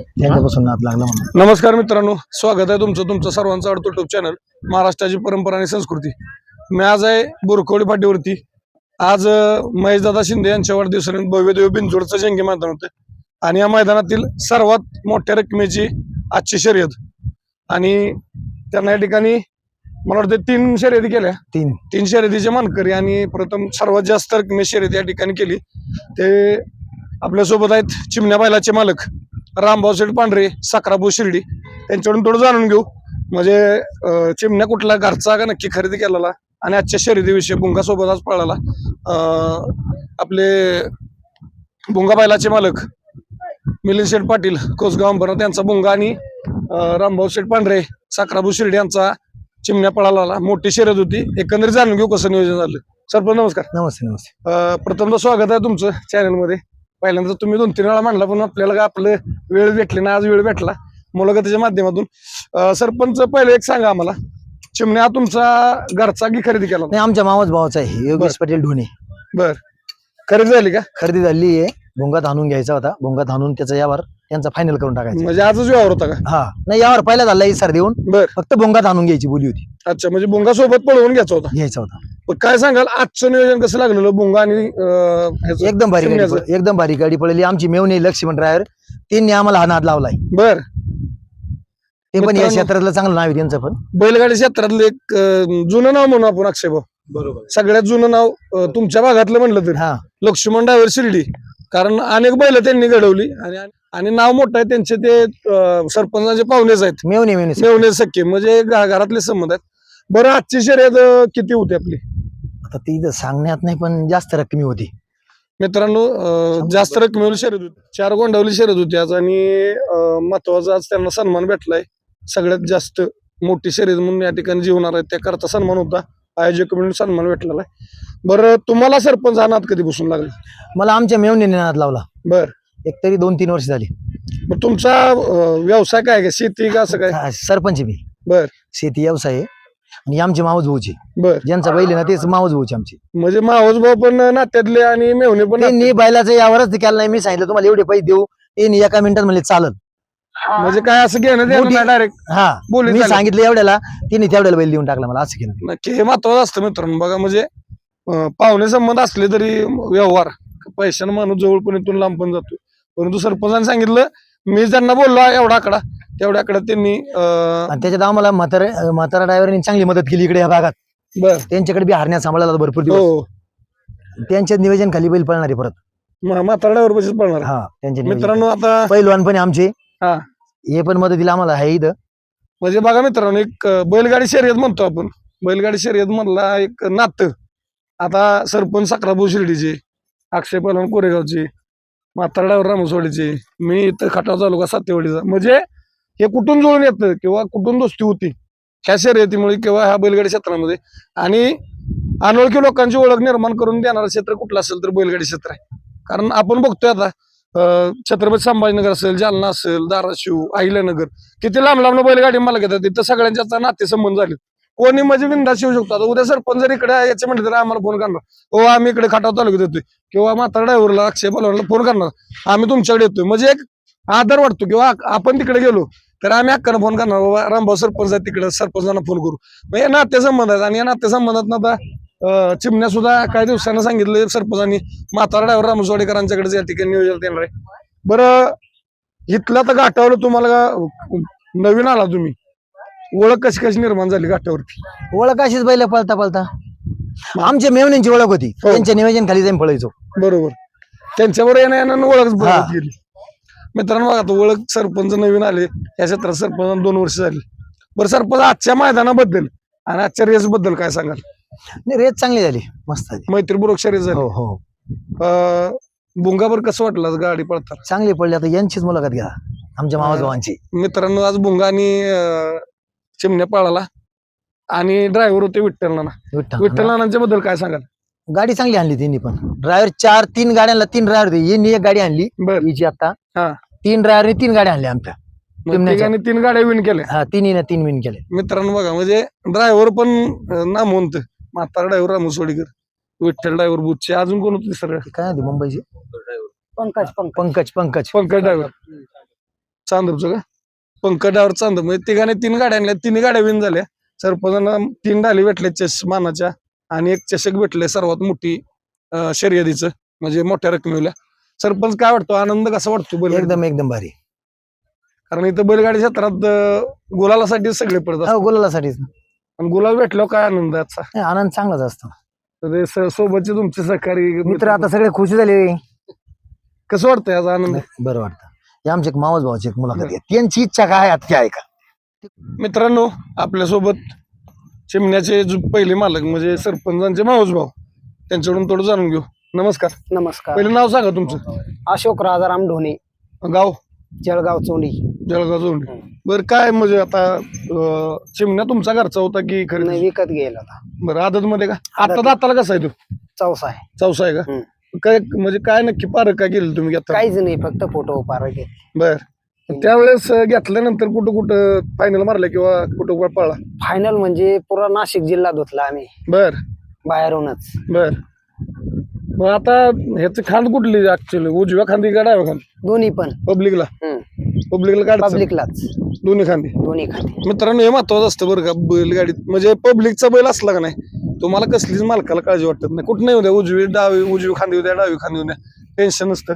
त्यांच्यापासून नाद लागला म्हणून. नमस्कार मित्रांनो स्वागत आहे तुमचं तुमचं सर्वांचं आवडतं युट्यूब चॅनल महाराष्ट्राची परंपरा आणि संस्कृती. मी आज आहे बोरखोडी फाटीवरती. आज महेशदादा शिंदे यांच्या वाढदिवसानिमित्त भव्य देव बिनजोडचं जंगी मैदान होतं. आणि या मैदानातील सर्वात मोठ्या रकमेची आजची शर्यत. आणि त्यांना या ठिकाणी मला वाटतं तीन शर्यती केल्या. तीन. तीन शर्यतीचे मानकरी आणि प्रथम सर्वात जास्त रकमे शर्यत या ठिकाणी केली. ते आपल्यासोबत आहेत चिमण्या बैलाचे मालक रामभाऊ शेठ पांढरे साखराभाऊ शिर्डी त्यांच्याकडून थोडं जाणून घेऊ. म्हणजे चिमण्या कुठला घरचा का नक्की खरेदी केलेला आणि आजच्या शर्यतीविषयी भुंगा सोबत आज पळाला. आपले भुंगा बैलाचे मालक मिलिंद शेठ पाटील कोसगाव अंबरनाथ यांचा भुंगा आणि रामभाऊ शेठ पांढरे साखराभाऊ शिर्डी यांचा चिमण्या पळाला. मोठी शर्यत होती. एकंदरीत जाणून घेऊ कसं नियोजन झालं. सरपंच नमस्कार. नमस्ते नमस्ते. अं, प्रथमतः स्वागत आहे तुमचं चॅनलमध्ये पहिल्यांदा तुम्ही दोन तीन वेळा मांडला पण आपल्याला आपलं वेळ भेटली ना आज वेळ भेटला. मुलाखतीच्या माध्यमातून. सरपंच पहिले एक सांगा आम्हाला. चिमण्या हा तुमचा घरचा की खरेदी केला नाही आमच्या मामाच भावाचा आहे. योगेश पाटील ढोणे. बर. खरेदी झाली का? खरेदी झाली आहे. भोंगात हाणून घ्यायचा होता. भोंगात हाणून त्याचा यावर त्यांचा फायनल करून टाकायचा. म्हणजे आजच व्यवहार होता का? हा. नाही यावर पहिला झाला इसार देऊन बर. फक्त भोंगात हाणून घ्यायची बोली होती. अच्छा म्हणजे बुंगा सोबत पळवून घ्यायचा होता. घ्यायचा होता. पण काय सांगाल आजचं नियोजन कसं लागलेलं? बुंगा आणि अं, ह्याचं? एकदम भारी गाडी. पळ- एकदम भारी गाडी पडली आमची मेवणी लक्ष्मण ड्रायव्हर त्यांनी आम्हाला हा नाद लावलाय. बर. ते पण या मित्रांनो- क्षेत्रातलं चांगलं नाव आहे त्यांचं पण. बैलगाडी क्षेत्रातलं एक अं, जुनं नाव म्हणू आपण अक्षय भाऊ. बरोबर. सगळ्यात जुनं नाव अं, तुमच्या भागातलं म्हणलं तरी. हा. लक्ष्मण डायव्हर शिर्डी. कारण अनेक बैल त्यांनी घडवली आणि आणि नाव मोठं आहे त्यांचे ते अं, सरपंचाचे पाहुणेच आहेत. मेवणी मेवणी मेवणे सख्खे म्हणजे घ- घरातले संबंध आहेत. बरं आजची शर्यत अं, किती होती आपली? आता ती इथं सांगण्यात नाही पण जास्त रकमी होती. मित्रांनो अं, जास्त रकमेवर शर्यत होती. चार गोंडावली शर्यत होती आज आणि अं, महत्त्वाचा आज त्यांना सन्मान भेटलाय. सगळ्यात जास्त मोठी शर्यत म्हणून या ठिकाणी जीवनार आहे त्याकरता सन्मान होता. आयोजक म्हणून सन्मान भेटलेला आहे. बरं तुम्हाला सरपंच हा नाद कधी बसून लागला? मला आमच्या मेवणीने नाद लावला. बर. एक तरी दोन तीन वर्ष झाली. मग तुमचा अं, व्यवसाय काय का? शेती का असं काय? हा, सरपंच आहे मी. बर. शेती व्यवसाय आहे. आणि आमचे मावस भाऊचे बर. ज्यांचा बैल आहे ना तेच मावस भाऊचे आमचे. म्हणजे मावस भाऊ पण नात्यातले आणि मेहुणे पण त्यांनी बैलाचं यावरच केलं नाही. मी सांगितलं तुम्हाला एवढे पैसे देऊ. त्यांनी एका मिनिटात म्हणले चालत नाते- म्हणजे काय असं घेणं मोठी- डायरेक्ट हा. बोली मी चालेल. सांगितलं एवढ्याला तिने तेवढ्याला बैल देऊन टाकला मला असं केलं नक्की हे महत्वाचं असतं मित्रांनो. बघा म्हणजे अं, पाहुणे संबंध असले तरी व्यवहार. पैशानं माणूस जवळ पण इथून लांब पण जातो परंतु सरपंचाने सांगितलं मी ज्यांना बोललो एवढा आकडा तेवढ्या आकडा त्यांनी अं, आणि त्याच्यात आम्हाला म्हातारा म्हातारा ड्रायव्हरनी चांगली मदत केली इकडे या भागात. बर. त्यांच्याकडे बी हरण्यात सांभाळायला भरपूर दिवस. हो. त्यांच्या नियोजन खाली बैल पळणार आहे परत. म- म्हातारड्यावर पडणार हा त्यांचे नियोजन. मित्रांनो आता पैलवान पण आमचे. हा. हे पण मदतीला आम्हाला आहे इथं. म्हणजे बघा मित्रांनो एक अं, बैलगाडी शर्यत म्हणतो आपण. बैलगाडी शर्यत मधला एक नातं. आता सरपंच साखराभाऊ शिर्डीचे अक्षय पलवान कोरेगावचे म्हातारड्यावर रामसवाडीचे मी इथं खटाव तालुका सातेवाडीचा. म्हणजे हे कुठून जुळून येतं किंवा कुठून दोस्ती होती? ह्या शर्यतीमुळे किंवा ह्या बैलगाडी क्षेत्रामध्ये? आणि अनोळखी लोकांची ओळख निर्माण करून देणारं क्षेत्र कुठलं असेल तर बैलगाडी क्षेत्र आहे. कारण आपण बघतोय आता छत्रपती संभाजीनगर असेल जालना असेल धाराशिव अहिल्यानगर किती लांब लांब बैलगाडी मला घेतात तिथं सगळ्यांच्या नाते नातेसंबंध झाले कोणी म्हणजे विंदास येऊ शकतो. आता उद्या सरपंच जर इकडे याचे म्हणले तर आम्हाला फोन करणार. हो आम्ही इकडे खाटाव तालुक्यात येतोय. किंवा म्हातारा ड्रायव्हरला अक्षय बलवानला फोन करणार. आम्ही तुमच्याकडे येतोय. म्हणजे एक आदर वाटतो किंवा आपण तिकडे गेलो तर आम्ही अक्कानं फोन करणार. बाबा रामभाऊ सरपंच आहे तिकडे सरपंचांना फोन करू. मग या नात्यासंबंध आहेत. आणि या नातेसंबंधात आता चिमण्या सुद्धा काही दिवसांना सांगितलं सरपंचांनी. म्हातारा ड्रायव्हर रामसवाडीकरांच्याकडे या ठिकाणी नियोजन येणार आहे. बरं इथला तर गाठावलं तुम्हाला नवीन आला तुम्ही. ओळख कशी कशी निर्माण झाली घाटावरती? ओळख अशीच बैल पळता पळता. आमच्या मेवण्यांची ओळख होती. हो. त्यांच्या नियोजन खाली जाऊन पळायचो. बरोबर. त्यांच्याबरोबर येण्या येण्यानं ओळख हा. गेली मित्रांनो बघा आता ओळख सरपंच नवीन आले. या क्षेत्रात सरपंच दोन वर्ष झाली. बरं सरपंच आजच्या मैदानाबद्दल आणि आजच्या रेस बद्दल काय सांगाल? नाही रेत चांगली झाली. मस्त झाली. मैत्रीपूर्वक शर्यत झाली. हो हो. अं, बुंगावर कसं वाटलं आज गाडी पळताना? चांगली पडली. आता यांचीच मुलाखत घ्या. आमच्या भावांची मित्रांनो आज बुंगा आणि अं, चिमण्या पळाला. आणि ड्रायव्हर होते विठ्ठल नाना. विठ्ठल विठ्ठल नानांच्या बद्दल काय सांगाल? गाडी चांगली आणली त्यांनी पण. ड्रायव्हर चार तीन गाड्यांना तीन ड्रायव्हर होते. यांनी एक गाडी आणली. बर. हिची आता. हा. तीन ड्रायव्हरने तीन गाड्या आणल्या आमच्या. चिमण्याच्या. तीन गाड्या विन केल्या. हा तिन्ही तीन विन केले. मित्रांनो बघा म्हणजे ड्रायव्हर पण अं, नामवंत. म्हातारा ड्रायव्हर रामसोडीकर विठ्ठल ड्रायव्हर बुथचे अजून कोण होते सर काय होती मुंबईची? पंकज पंकज. पंकज पंकज. पंकज ड्रायव्हर चांदूरचं का? पंकजावर चांदूर म्हणजे तिघाने तीन गाड्या आणल्या तिन्ही गाड्या विन झाल्या. सरपंचांना तीन डाली भेटले चष मानाच्या आणि एक चषक भेटले सर्वात मोठी अं, शर्यतीचं म्हणजे मोठ्या रकमेला. सरपंच काय वाटतो? आनंद कसा वाटतो बैलगाडी एकदम एकदम भारी. कारण इथं बैलगाडी क्षेत्रात अं, गुलालासाठी सगळे पडत असतात. हो गुलालासाठीच. आणि गुलाल भेटल्यावर काय आनंद आहे आजचा? नाही, आनंद चांगलाच असतो. तर ते स- सोबतचे तुमचे सहकारी मित्र आता सगळे खुशी झाले. कसं वाटतं याचा आनंद? बरं वाटतं. हे आमचे एक मावस भावाची एक मुलाखत आहे. त्यांची इच्छा काय आहे ते ऐका. मित्रांनो आपल्यासोबत चिमण्याचे जो पहिले मालक म्हणजे सरपंचांचे मावस भाऊ त्यांच्याकडून थोडं जाणून घेऊ. नमस्कार. नमस्कार. पहिलं नाव सांगा तुमचं. अशोक राजाराम ढोणे. गाव? जळगाव चोंडी. जळगाव जोंड बरं काय म्हणजे आता अं, चिमण्या तुमचा घरचा होता की नाही खरेदी विकत गेला होता. बरं आदत मध्ये का? आता आदत. दाताला कसा आहे तो? चौसा आहे. चौसा आहे का? हम्म. काय म्हणजे काय नक्की पारख काय केलं तुम्ही घेता काहीच नाही फक्त फोटो पार घेतले बर. त्यावेळेस घेतल्यानंतर कुठं कुठं फायनल मारलं किंवा कुठं कुठं पळला? फायनल म्हणजे पुरा नाशिक जिल्हा धुतला आम्ही. बर. बाहेरूनच. बर. मग आता ह्याची खांद कुठली ऍक्च्युअली उजव्या खांदी का डाव्या खांदी? दोन्ही पण. पब्लिकला पब्लिकला काढ पब्लिकलाच दोन्ही खांदी. दोन्ही खाते मित्रांनो हे महत्वाचं असतं बरं का बैलगाडीत. म्हणजे पब्लिकचा बैल असला का नाही? तुम्हाला कसलीच मालकाला काळजी वाटत नाही. कुठं नाही उद्या उजवी डावी उजवी खांदी उद्या डावी खांदी उद्या टेन्शन नसतं.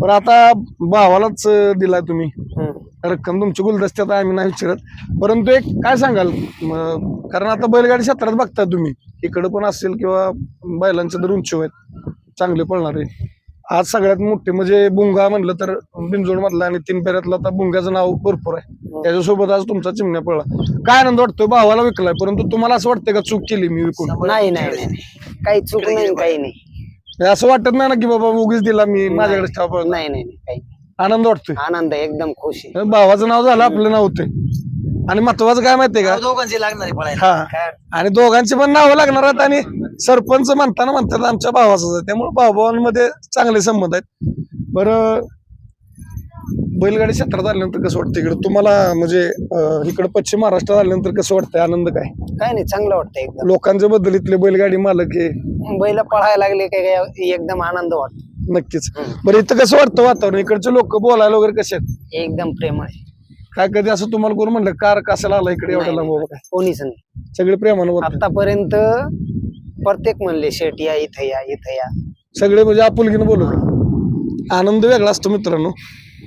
पण आता भावालाच दिलाय तुम्ही. रक्कम तुमची गुलदस्त्यात आम्ही नाही विचारत. परंतु एक काय सांगाल? कारण आता बैलगाडी क्षेत्रात बघता तुम्ही. इकडं पण असेल किंवा बैलांचे तर उंची आहेत. चांगले पळणारे. आज सगळ्यात मोठे म्हणजे बुंगा म्हणलं तर बिंजोड मधला आणि तीन पेऱ्यातला आता बुंगाचं नाव भरपूर आहे. त्याच्यासोबत आज तुमचा चिमण्या पळला. काय आनंद वाटतोय? भावाला विकलाय परंतु तुम्हाला असं वाटतंय का चूक केली मी विकून? नाही नाही नाही नाही. काही चूक नाही काही नाही. हे असं वाटत नाही ना की बाबा उगीच दिला मी माझ्याकडे ठेवा पळला. नाही नाही नाही, काही नाही. आनंद वाटतोय? आनंद आहे, एकदम खुशी भावाचं नाव झालं आपलं नाव होतंय. आणि महत्वाचं काय माहितीये का? दोघांची लागणार आहे पळायला. हा. आणि दोघांची पण नावं लागणार आहेत आणि सरपंच म्हणताना म्हणतात आमच्या भावाचं त्यामुळे भाऊभावांमध्ये चांगले संबंध आहेत. बरं बैलगाडी क्षेत्रात आल्यानंतर कसं वाटतं इकडे? तुम्हाला म्हणजे अं, इकडे पश्चिम महाराष्ट्रात आल्यानंतर कसं वाटतंय? आनंद काय? काय नाही चांगलं वाटतं एकदम. लोकांच्या बद्दल इथले बैलगाडी मालक हे. बैल पळायला लागले काय काय एकदम आनंद वाटतो. नक्कीच. बरं इथं कसं वाटतं वातावरण? इकडचे लोक बोलायला वगैरे कसे आहेत? एकदम प्रेम आहे. काय कधी असं तुम्हाला कोण म्हणलं कार कशाला आला इकडे एवढ्या लांब काय कोणीच नाही. सगळे प्रेमानं बोलतात. आतापर्यंत प्रत्येक म्हणले शेट या इथं या इथं या. सगळे म्हणजे आपुलकीनं बोलत आनंद वेगळा असतो मित्रांनो.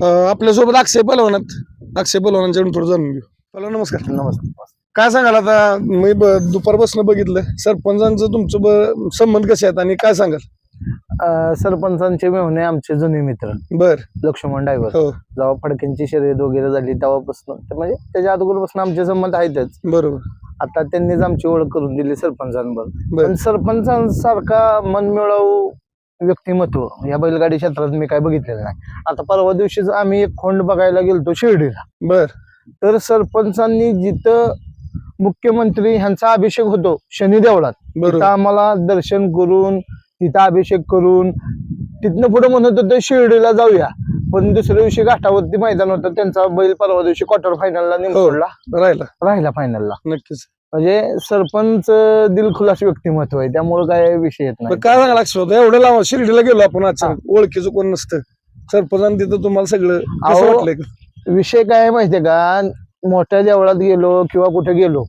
अं, आपल्यासोबत अक्षय पलवानात. अक्षय पलवानांच्याकडून थोडं जाणून घेऊ. पलवान नमस्कार नमस्कार. काय सांगाल आता? मी ब- दुपारपासून बघितलं. सरपंचांचं तुमचं ब- संबंध कसे आहेत आणि काय सांगाल? सरपंचांचे मेहणे आमचे जुने मित्र. बर. लक्ष्मण डायव्हर. हो. जेव्हा फडक्यांची शर्यत वगैरे झाली तेव्हापासून. ते म्हणजे त्याच्या अगोदरपासून आमचे संबंध आहेतच. बरोबर. आता त्यांनीच आमची ओळख करून दिली सरपंचांबरोबर. बर. पण सरपंचांसारखा मनमिळावू व्यक्तिमत्व या बैलगाडी क्षेत्रात मी काय बघितलेलं नाही. आता परवा दिवशीच आम्ही एक खोंड बघायला गेलतो शिर्डीला. बर. तर सरपंचांनी जिथं मुख्यमंत्री ह्यांचा अभिषेक होतो शनी देवळात तिथं बरोबर आम्हाला दर्शन करून तिथं अभिषेक करून तिथनं पुढे म्हणत होते शिर्डीला जाऊया. पण दुसऱ्या दिवशी घाटावरती मैदान होतं त्यांचा बैल परवा दिवशी क्वार्टर फायनलला निमसोडला राहिला. राहिला फायनलला नक्कीच. म्हणजे सरपंच दिलखुलास व्यक्तिमत्व आहे त्यामुळे काय विषय येत नाही. काय सांगाल अक्षय होतं एवढं लावा शिर्डीला गेलो आपण आज. ओळखीचं कोण नसतं. सरपंचांनी तिथं तुम्हाला सगळं? विषय काय माहितीये का? मोठ्या देवळात गेलो किंवा कुठे गेलो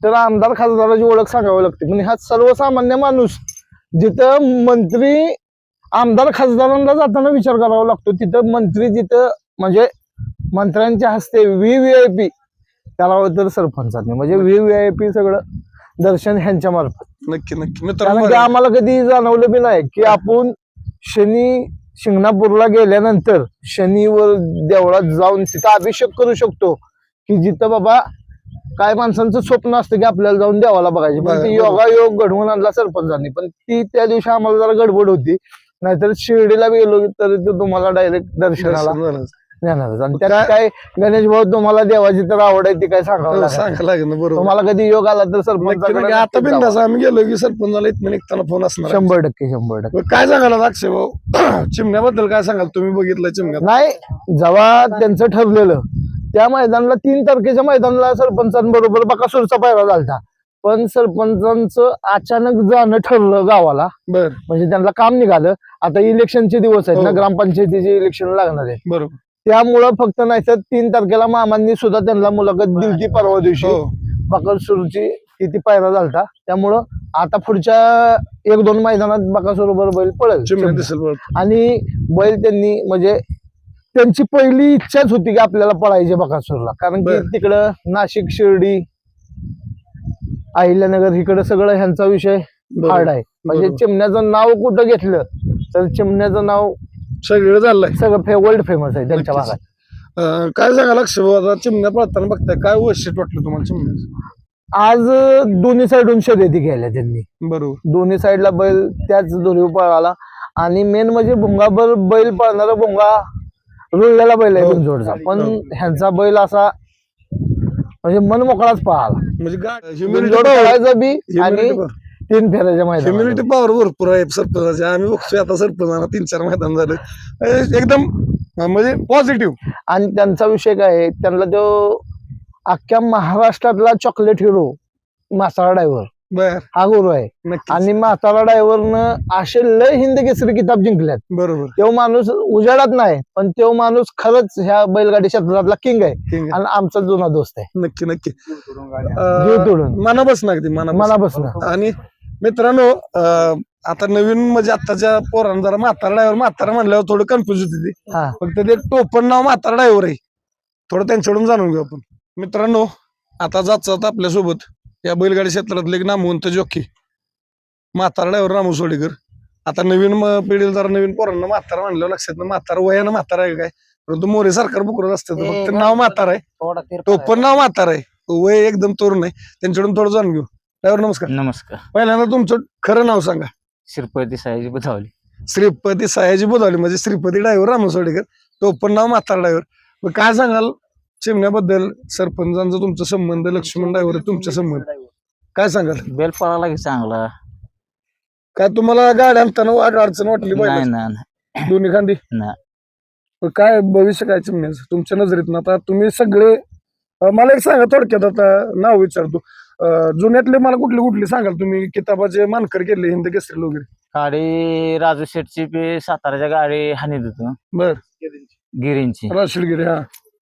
तर आमदार खासदाराची ओळख सांगावी लागते. पण हा सर्वसामान्य माणूस जिथं मंत्री आमदार खासदारांना जाताना विचार करावा लागतो. तिथं मंत्री जिथं म्हणजे मंत्र्यांच्या हस्ते व्ही व्ही आय पी करावं तर सरपंचाने. म्हणजे व्ही व्ही आय पी सगळं दर्शन ह्यांच्या मार्फत. नक्की नक्की. कारण की आम्हाला कधी जाणवलं बी नाही की आपण शनी शिंगणापूरला गेल्यानंतर शनीवर देवळात जाऊन तिथं अभिषेक करू शकतो. की जिथं बाबा काय माणसांचं स्वप्न असतं की आपल्याला जाऊन देवाला बघायचे. पण ती बरोबर. योगायोग घडवून आणला सरपंचांनी. पण ती त्या दिवशी आम्हाला जरा गडबड होती. नाहीतर शिर्डीला गेलो तर तुम्हाला डायरेक्ट दर्शनाला आणि त्यात काय- गणेश भाऊ तुम्हाला देवाची तर आवड आहे ती काय सांगावं हो, लागेल सांगायला लागेल ना बरोबर. तुम्हाला कधी योग आला तर नक्की. आता. बिंदास आम्ही गेलो की सरपंचाला इथं निघताना फोन असणार. शंभर टक्के शंभर टक्के. काय सांगाल अक्षय भाऊ? चिमण्याबद्दल काय सांगाल? तुम्ही बघितलं चिमण्यात? नाही जेव्हा त्यांचं ठरलेलं त्या मैदानाला तीन तारखेच्या मैदानाला सरपंचांबरोबर बकासूरचा पायरा झालता. पण सरपंचांचं अचानक जाणं ठरलं गावाला. बर. म्हणजे त्यांना काम निघालं. आता इलेक्शनचे दिवस आहेत ना हो. ग्रामपंचायतीचे इलेक्शन लागणार आहे. बरोबर. त्यामुळं फक्त नाही तर तीन तारखेला मामांनी सुद्धा त्यांना मुलाखत दिली ती परवा दिवशी. हो. बकासूरची किती पायरा झालता. त्यामुळं आता पुढच्या एक दोन मैदानात बकासूर बरोबर बैल पळेल. चिमण्या दिसेल बघ. आणि बैल त्यांनी म्हणजे त्यांची पहिली इच्छाच होती की आपल्याला पळायचे बकासूरला कारण की. तिकडं नाशिक शिर्डी अहिल्यानगर इकडं सगळं ह्यांचा विषय हार्ड आहे. म्हणजे. चिमण्याचं नाव कुठं घेतलं तर चिमण्याचं नाव सगळं झालंय सगळं वर्ल्ड फेमस आहे त्यांच्या. भागात. अं, काय सांगा लक्ष आता चिमण्या पळताना बघताय काय वैशिष्ट्य वाटलं तुम्हाला चिमण्याचं? आज दोन्ही साईडून शर्यती घ्यायला त्यांनी. बरोबर. दोन्ही साईडला बैल त्याच दोन्ही पळाला. आणि मेन म्हणजे भुंगाबर बैल पळणारा भुंगा रुळलेला बैल आहे हो. बिनजोडचा पण. ह्यांचा बैल असा म्हणजे मन मोकळाच पळाला. म्हणजे बिनजोड पळायचा बी आणि तीन फेऱ्याच्या मैदानात ह्युमिनिटी पॉवर भरपूर आहे सरपंचाचे. आम्ही बघतोय आता सरपंचाला तीन चार मैदान झालं. एकदम म्हणजे पॉझिटिव्ह आणि त्यांचा विषय काय आहे? त्यांना तो अख्ख्या महाराष्ट्रातला चॉकलेट हिरो म्हातारा ड्रायव्हर बर. हा गुरु आहे. नक्की आणि म्हातारा ड्रायव्हरनं असे लय हिंद केसरी किताब जिंकल्यात. बरोबर. तो माणूस उजाडात नाही पण तो माणूस खरंच ह्या बैलगाडी क्षेत्रातला किंग आहे. ठीक आहे. आणि आमचा जुना दोस्त आहे. नक्की नक्की. जीव अं, तोडून. मनापासून अगदी मनापासून मनापासून. आणि मित्रांनो अं, आता नवीन म्हणजे आताच्या पोरांना जरा म्हातारा ड्रायव्हर म्हातारा म्हणल्यावर थोडं कन्फ्युज होती ती. हा. फक्त ते टोपण नाव म्हातारा ड्रायव्हर आहे. थोडं त्यांच्याकडून जाणून घेऊ आपण. मित्रांनो आता जात जात आपल्यासोबत या बैलगाडी क्षेत्रातले एक नामवंत जॉकी. म्हातारा ड्रायव्हर रामू सोडेकर. आता नवीन पिढीला जरा नवीन पोरांना म्हातारा म्हणल्यावर लक्षात ना म्हातारा वयानं म्हातारा आहे काय? परंतु मोरे सरकार बुकरत असतं फक्त नाव म्हातारा आहे. तिरपा टोपण नाव म्हातारा आहे. वय एकदम तरुण आहे. त्यांच्याकडून थोडं जाणून घेऊ. ड्रायव्हर नमस्कार. नमस्कार. पहिल्यांदा तुमचं खरं नाव सांगा. श्रीपती साहेब बुधावली. श्रीपती सयाजी बोधावली म्हणजे श्रीपती ड्रायव्हर रामसोडेकर तो पण नाव म्हातारा ड्रायव्हर. मग काय सांगाल? चिमण्याबद्दल सरपंचांचा तुमचा संबंध लक्ष्मण ड्रायव्हर तुमचा संबंध. काय सांगाल? बेल पळाला की चांगला. काय तुम्हाला गाडी आणताना वाट अडचण वाटली नाही पाहिजे? ना नाही. दोन्ही खांदी. मग काय भविष्य काय चिमण्याचं? तुमच्या नजरेतून आता तुम्ही सगळे अं, मला एक सांगा थोडक्यात आता नाव विचारतो. अं, जुन्यातले मला कुठले कुठले सांगाल तुम्ही? किताबाचे मानकर केले हिंद केसरी वगैरे. गाडी राजू शेटची बी साताऱ्याच्या गाडी हानीत होतो बर. गिरींची. राशीलगिरी हा.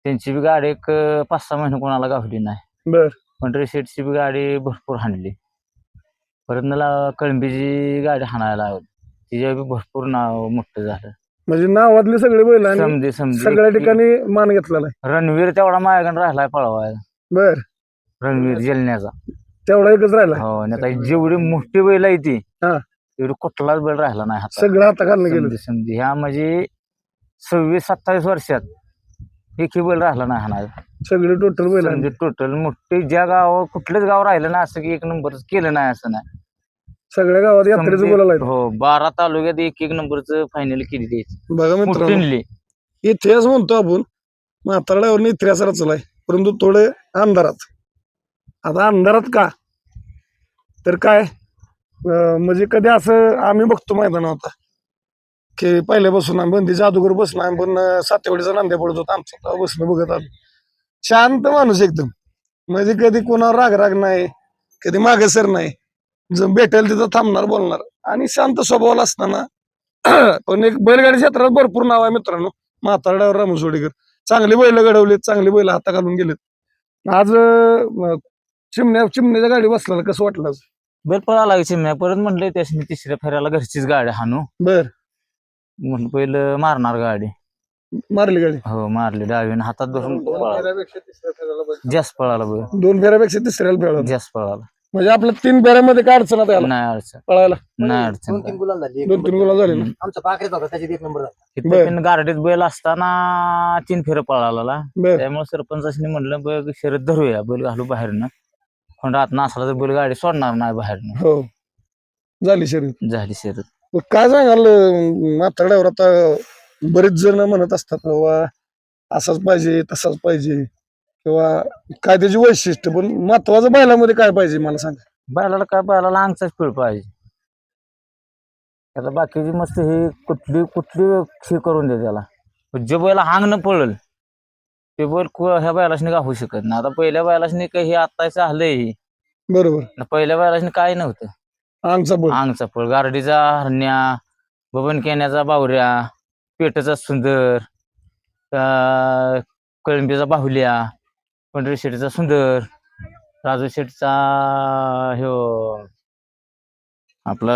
त्यांची बी गाडी एक पाच सहा महिने कोणाला गावली नाही. बर. पंढरी शेटची बी गाडी भरपूर हाणली. परत मला कळंबीची गाडी हाणायला लावली. तिच्या बी भरपूर नाव मोठं झालं. म्हणजे नावातले सगळे बैल आणि समजे समजे सगळ्या ठिकाणी मान घेतलेला आहे रणवीर तेवढा माझ्याकडे राहिलाय पळवायला. बर. रणवीर जेलण्याचा. तेवढा एकच राहिला. हो आता जेवढी मोठी बैल आहे ती हा. तेवढी कुठलाच बैल राहिला नाही हातात. सगळं आता घालणं गेलं. समधी समधी. ह्या म्हणजे सव्वीस सत्तावीस वर्षात एकही बैल राहिला नाही हा सगळे टोटल बैल म्हणजे टोटल मोठे ज्या गाव कुठलंच गाव राहिलं ना असं की एक नंबर केलं नाही असं नाही. सगळ्या गावात यात्रेचं बोलायला. हो बारा तालुक्यात एक एक नंबरचं फायनल केली त्याची बघा मित्रांनो इतिहास म्हणतो आपण म्हातारड्यावर इतिहास रचलाय परंतु थोडे अंधारात. आता अंधारात का? तर काय? अं, म्हणजे कधी असं आम्ही बघतो मैदानावर आता. की पहिल्यापासून आम्ही बंदी जादूगर बसणं आम्ही पण सातेवाडीचा नांद्या पडत होता आमचं बसणं बघत आलो शांत माणूस एकदम. म्हणजे कधी कोणावर राग राग नाही कधी मागे सर नाही. जर भेटेल तिथं थांबणार बोलणार. आणि शांत स्वभावाला असताना पण एक बैलगाडी क्षेत्रात भरपूर नाव आहे मित्रांनो. म्हातारड्यावर रामसोडीकर चांगली बैल घडवलीत चांगली बैल हाता घालून गेलेत. आज चिमण्या चिमण्याच्या गाडी बसला कसं वाटलं आज? बैल पळाला चिमण्या. परत म्हटलं त्याच्यानी तिसऱ्या फेऱ्याला घरचीच गाडी हाणू. बर. म्हणलं पहिलं मारणार गाडी. मारली गाडी? हो मारली. डावीने हातात धरून पळाला. जास्त पळाला बैल दोन फेऱ्यापेक्षा तिसऱ्याला फेळ जास्त पळाला. म्हणजे आपल्या तीन फेऱ्यामध्ये काय अडचण आता याला? नाही अडचण. पळायला? नाही अडचण. दोन तीन गुलाल झाली. एक दोन तीन गुला झाले ना आमचा होता त्याच्यात एक नंबर झाला. तिथं बर. पण गारडीत बैल असताना तीन फेरं पळाला बर. त्यामुळे सरपंचाने म्हणलं बघ शर्यत धरूया. बैल घालू बाहेरनं. पण रात नसला तर बैल गाडी सोडणार नाही बाहेरनं. हो. झाली शरीर झाली शर्यत. काय सांगाल म्हातारड्यावर आता बरेच जण म्हणत असतात बाबा असाच पाहिजे तसाच पाहिजे. किंवा काय त्याची वैशिष्ट्य पण महत्वाचं बैलामध्ये काय पाहिजे मला सांगा. बैलाला काय बैलाला अंगचाच पिळ पाहिजे. आता बाकीची मस्त ही कुठली कुठली हे करून दे त्याला. जे बैल हांग न पळल ते बैल ह्या बैलाशनी का होऊ शकत नाही. आता पहिल्या बैलाशनी काही हे आत्ताच आलंय हे. बरोबर. पहिल्या बैलाशनी काय नव्हतं. बळ अंगचा पळ गारडीचा हरण्या बबन केण्याचा बावऱ्या पेटचा सुंदर कळंबीचा बाहुल्या पंढरी शेठचा सुंदर राजू शेठचा ह्यो आपला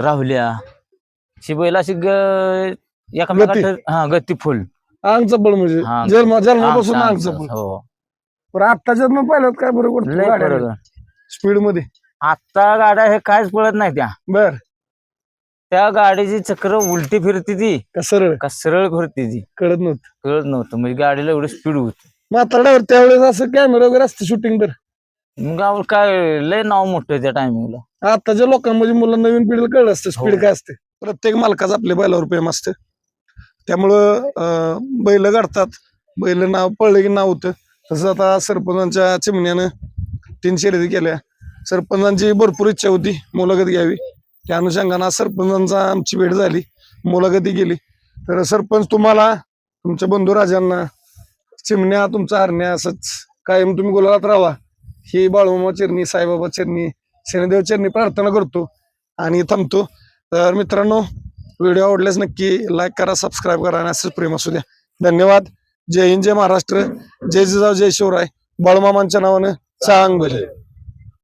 राहुल्या अशी बैल अशी ग- एकामेकात हा गती फुल. अंग चपळ म्हणजे हा. जन्म जन्मापासून चांगलं. चपळ हो. पण आत्ताच्यात मग पाहिलं काय बरोबर लय फरक आहे. स्पीडमध्ये. आता गाड्या हे काहीच पळत नाही त्या. बर. त्या गाडीची चक्र उलटी फिरती ती. का सरळ का सरळ फिरती ती. कळत नव्हतं. कळत नव्हतं. म्हणजे गाडीला एवढी स्पीड होती. म्हातारड्यावर त्यावेळेस असं कॅमेरा वगैरे असतं शूटिंग तर मग काय लय नाव मोठं त्या टायमिंगला आताच्या लोकांमध्ये मुलं नवीन पिढीला कळलं असतं स्पीड हो. काय असते. प्रत्येक मालकाचं आपल्या बैलावर प्रेम असतं. त्यामुळं अं, बैल गाडतात. बैल नाव पडलं की नाव होतं. तसं आता सरपंचांच्या चिमण्यानं तीन शर्यती केल्या. सरपंचांची भरपूर इच्छा होती मुलाखत घ्यावी. त्या अनुषंगानं आज सरपंचांचा आमची भेट झाली. मुलाखती गेली तर सरपंच तुम्हाला तुमच्या बंधू राजांना चिमण्या तुमचा हरण्या असंच कायम तुम्ही गुलाबात राहा ही बाळूमामा चिरणी साईबाबा चिरणी शनिदेव चरणी प्रार्थना करतो आणि थांबतो. तर मित्रांनो व्हिडिओ आवडल्यास नक्की लाईक करा सबस्क्राईब करा आणि असंच प्रेम असू द्या. धन्यवाद. जय हिंद जय महाराष्ट्र. जय जिजाऊ जय शिवराय. बाळूमामांच्या नावानं चांग भले